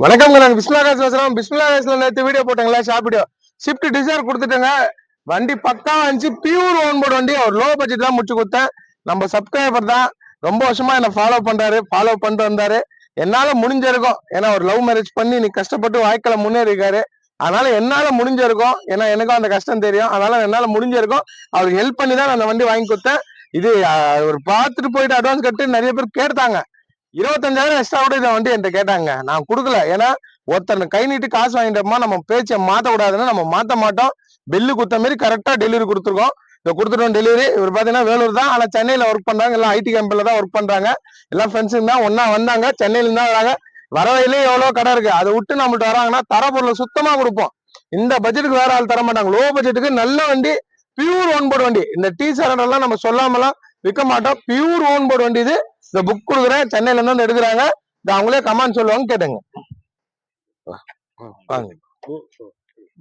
வணக்கம் நாங்கள் பிஸ்மிலாகாஸ் பேசுறோம். பிஸ்மிலாகாஸ்ல நேற்று வீடியோ போட்டாங்களா ஷாப் வீடியோ ஷிஃப்ட் டிசைர் கொடுத்துட்டேங்க. வண்டி பக்கா வந்துச்சு. பியூர் ஓன் போர்டு வண்டி. ஒரு லோ பட்ஜெட் தான் முடிச்சு கொடுத்தேன். நம்ம சப்ஸ்கிரைபர் தான். ரொம்ப வருஷமா என்ன ஃபாலோ பண்றாரு. ஃபாலோ பண்ணிட்டு வந்தாரு. என்னால முடிஞ்சிருக்கும் ஏன்னா ஒரு லவ் மேரேஜ் பண்ணி நீ கஷ்டப்பட்டு வாழ்க்கையில முன்னேறிக்காரு அதனால என்னால முடிஞ்சிருக்கும் ஏன்னா எனக்கும் அந்த கஷ்டம் தெரியும். அதனால என்னால முடிஞ்சிருக்கும் அவருக்கு ஹெல்ப் பண்ணி தான் நான் அந்த வண்டி வாங்கி கொடுத்தேன். இது ஒரு அவர் பார்த்துட்டு போயிட்டு அட்வான்ஸ் கட்டு நிறைய பேர் கேட்டாங்க. இருபத்தஞ்சாயிரம் எக்ஸ்ட்ரா கூட இதை வண்டி என்கிட்ட கேட்டாங்க. நான் கொடுக்கல. ஏன்னா ஒருத்தர் கை நீட்டு காசு வாங்கிட்டோமா நம்ம பேச்சை மாற்ற கூடாதுன்னு நம்ம மாற்ற மாட்டோம். பில்லு கொடுத்த மாதிரி கரெக்டாக டெலிவரி கொடுத்துருக்கோம். இதை கொடுத்துட்டோம் டெலிவரி இவர் பார்த்தீங்கன்னா வேலூர் தான். ஆனால் சென்னையில் ஒர்க் பண்ணுறாங்க எல்லாம் ஐடி கம்பெனியில் தான் ஒர்க் பண்ணுறாங்க எல்லாம் ஃப்ரெண்ட்ஸுங்க தான் ஒன்றா வந்தாங்க. சென்னையில தான் வராங்க. வர எவ்வளோ கடை இருக்குது அதை விட்டு நம்மள்ட்ட வராங்கன்னா தர பொருளை சுத்தமாக கொடுப்போம். இந்த பட்ஜெட்டுக்கு வேற ஆள் தர மாட்டாங்க. லோ பட்ஜெட்டுக்கு நல்ல வண்டி பியூர் ஓன் போர்டு வண்டி. இந்த டீ சரண்டெல்லாம் நம்ம சொல்லாமலாம் விற்க மாட்டோம். பியூர் ஓன் போர்டு வண்டி இது. இந்த புக் கொடுக்குறேன் சென்னையில இருந்து வந்து எடுக்கிறாங்க. அவங்களே கமெண்ட் சொல்லுவாங்க கேட்டுங்க. வாங்க.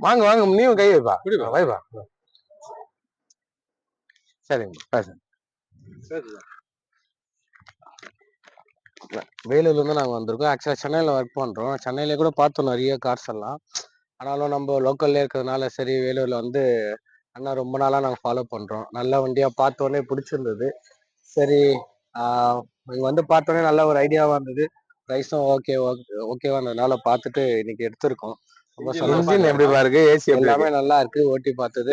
வாங்க வாங்க நீயும் கை வைப்பா. வைப்பா சரிங்க பேசுங்க. வேலூர்ல இருந்து நாங்க வந்திருக்கோம். ஆக்சுவலா சென்னையில ஒர்க் பண்றோம். சென்னையில கூட பார்த்தோம் நிறைய கார்ஸ் எல்லாம். ஆனாலும் நம்ம லோக்கல்ல இருக்கிறதுனால சரி வேலூர்ல வந்து அண்ணா ரொம்ப நாளா நாங்க ஃபாலோ பண்றோம். நல்ல வண்டியா பார்த்த உடனே பிடிச்சிருந்தது. சரி வந்து பார்த்த உடனே நல்ல ஒரு ஐடியாவா இருந்தது. ப்ரைஸும் ஓகே ஓகேவா இருந்ததுனால பார்த்துட்டு இன்னைக்கு எடுத்திருக்கோம். இன்ஜின் எப்படி இருக்கு. பாருக்கு? ஏசி எல்லாமே? நல்லா இருக்கு. ஓட்டி பார்த்தது.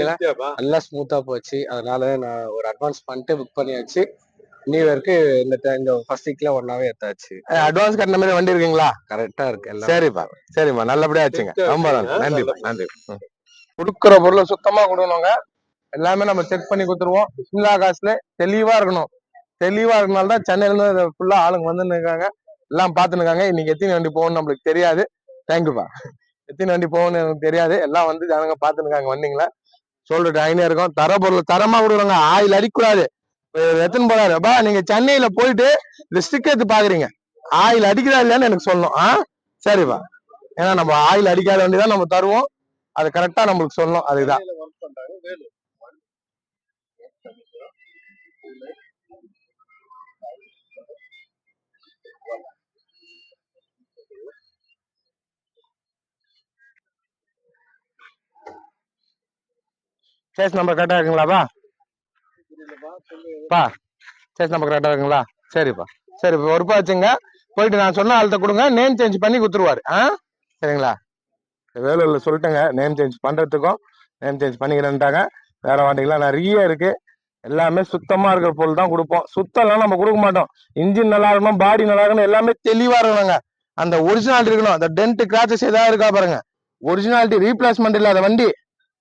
நல்லா ஸ்மூத்தா போச்சு. அதனால நான் ஒரு அட்வான்ஸ் பண்ணிட்டு புக் பண்ணியாச்சு. நியூ இயர்க்கு இந்த ஃபர்ஸ்ட் வீக்ல ஒன்னாவே எடுத்தாச்சு அட்வான்ஸ் கட்டின மாதிரி வண்டி இருக்குங்களா? கரெக்டா இருக்கு. எல்லாம் சரிப்பா. சரிம்மா நல்லபடியா வச்சுங்க. ரொம்ப நன்றி. நன்றிப்பா நன்றி. கொடுக்குற பொருளை சுத்தமா கொடுக்கணுங்க. எல்லாமே நம்ம செக் பண்ணி கொடுத்துருவோம். பிஸ்மிலா காசுல தெளிவா இருக்கணும். தெளிவா இருக்கனால தான் சென்னையில இருந்து ஃபுல்லா ஆளுங்க வந்துன்னு இருக்காங்க எல்லாம் பார்த்துன்னு இருக்காங்க இன்னைக்கு எத்தனை வண்டி போகணும்னு நம்மளுக்கு தெரியாது. தேங்க்யூப்பா எத்தனை வண்டி போகணும்னு எனக்கு தெரியாது. எல்லாம் வந்து ஜனங்க பார்த்துன்னு இருக்காங்க வந்தீங்களா? சொல்லிட்டு ஆயினே இருக்கும். தர பொருள் தரமா கொடுக்குறாங்க. ஆயில் அடிக்கக்கூடாது. எத்தனை போறாரு? அப்பா நீங்க சென்னையில போயிட்டு இந்த ஸ்டிக் எடுத்து பாக்குறீங்க ஆயில் அடிக்கிறா இல்லையான்னு எனக்கு சொல்லணும். ஆ? சரிப்பா. ஏன்னா நம்ம ஆயில் அடிக்காத வண்டி தான் நம்ம தருவோம். அது கரெக்டா நம்மளுக்கு சொல்லணும். அதுதான் சேஸ் நம்பர் கரெக்டா இருக்குங்களாப்பா பா? சேஸ் நம்பர் கரெக்டா இருக்குங்களா? சரிப்பா சரி இப்போ ஒருப்பா வச்சுங்க. போயிட்டு நான் சொன்ன ஆள்கிட்ட கொடுங்க. நேம் சேஞ்ச் பண்ணி கொடுத்துருவாரு. ஆ? சரிங்களா? வேலூர்ல சொல்லிட்டேங்க. நேம் சேஞ்ச் பண்றதுக்கும் நேம் சேஞ்ச் பண்ணிக்கிறேன்ட்டாங்க. வேற வண்டிகள்லாம் நிறைய இருக்கு. எல்லாமே சுத்தமா இருக்கிற பொருள் தான் கொடுப்போம். சுத்தம்லாம் நம்ம கொடுக்க மாட்டோம். இன்ஜின் நல்லா இருக்கணும் பாடி நல்லா இருக்கணும் எல்லாமே தெளிவா இருக்கணுங்க. அந்த ஒரிஜினாலிட்டி இருக்கணும். அந்த டென்ட் கிராச்சஸ் ஏதாவது இருக்கா பாருங்க. ஒரிஜினாலிட்டி ரீப்ளேஸ்மெண்ட் இல்லாத வண்டி.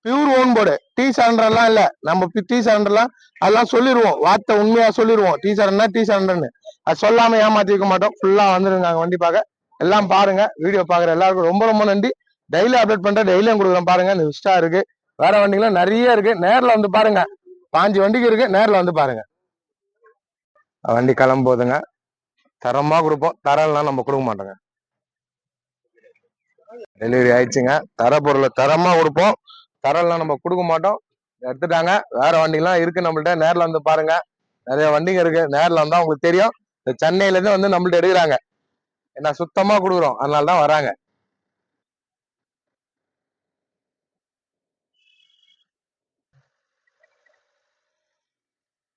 பியூர் ஓன் போர்டு டீ சரண்டர்லாம் இல்ல. நம்ம டீ சரண்டர்லாம் அதெல்லாம் சொல்லிடுவோம் வார்த்தை உண்மையா சொல்லிடுவோம் டீ சரண்டர் டீ சரண்டர்னு அது சொல்லாம ஏமாத்தி வைக்க மாட்டோம். ஃபுல்லா வந்துருங்க வண்டி பார்க்க. எல்லாம் பாருங்க. வீடியோ பாக்குற எல்லாருக்கும் ரொம்ப ரொம்ப நன்றி. டெய்லி அப்டேட் பண்ற டெய்லியும் கொடுக்குறோம் பாருங்க. இந்த விஸ்டா இருக்கு. வேற வண்டிகளும் நிறைய இருக்கு. நேர்ல வந்து பாருங்க. பாஞ்சு வண்டிக்கு இருக்கு நேரில் வந்து பாருங்க. வண்டி கிளம்போதுங்க. தரமாக கொடுப்போம். தரம்லாம் நம்ம கொடுக்க மாட்டோங்க. டெலிவரி ஆயிடுச்சுங்க. தர பொருளை தரமாக கொடுப்போம். தரம்லாம் நம்ம கொடுக்க மாட்டோம். எடுத்துட்டாங்க. வேற வண்டிலாம் இருக்கு நம்மள்ட்ட. நேரில் வந்து பாருங்க. நிறைய வண்டிங்க இருக்கு. நேரில் வந்தா உங்களுக்கு தெரியும். இந்த சென்னையிலேருந்து வந்து நம்மள்ட்ட எடுக்கிறாங்க. ஏன்னா சுத்தமாக கொடுக்குறோம். அதனால தான் வராங்க.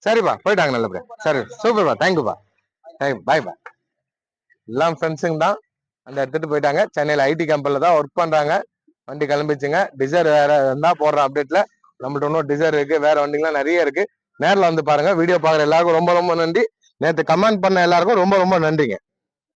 சரிப்பா போயிட்டாங்க நல்லபடியா. சரி சூப்பர்ப்பா. தேங்க்யூப்பா. தேங்க் பாய்ப்பா எல்லாம் ஃப்ரெண்ட்ஸுங்க தான். அந்த எடுத்துட்டு போயிட்டாங்க. சென்னையில ஐடி கம்பெனில தான் ஒர்க் பண்றாங்க. வண்டி கிளம்பிச்சுங்க. டிசைர் வேற இருந்தா போடுற அப்டேட்ல நம்மள்ட்ட இன்னும் டிசைர் இருக்கு. வேற வண்டிங்கலாம் நிறைய இருக்கு. நேர்ல வந்து பாருங்க. வீடியோ பாக்குற எல்லாருக்கும் ரொம்ப ரொம்ப நன்றி. நேத்து கமெண்ட் பண்ண எல்லாருக்கும் ரொம்ப ரொம்ப நன்றிங்க.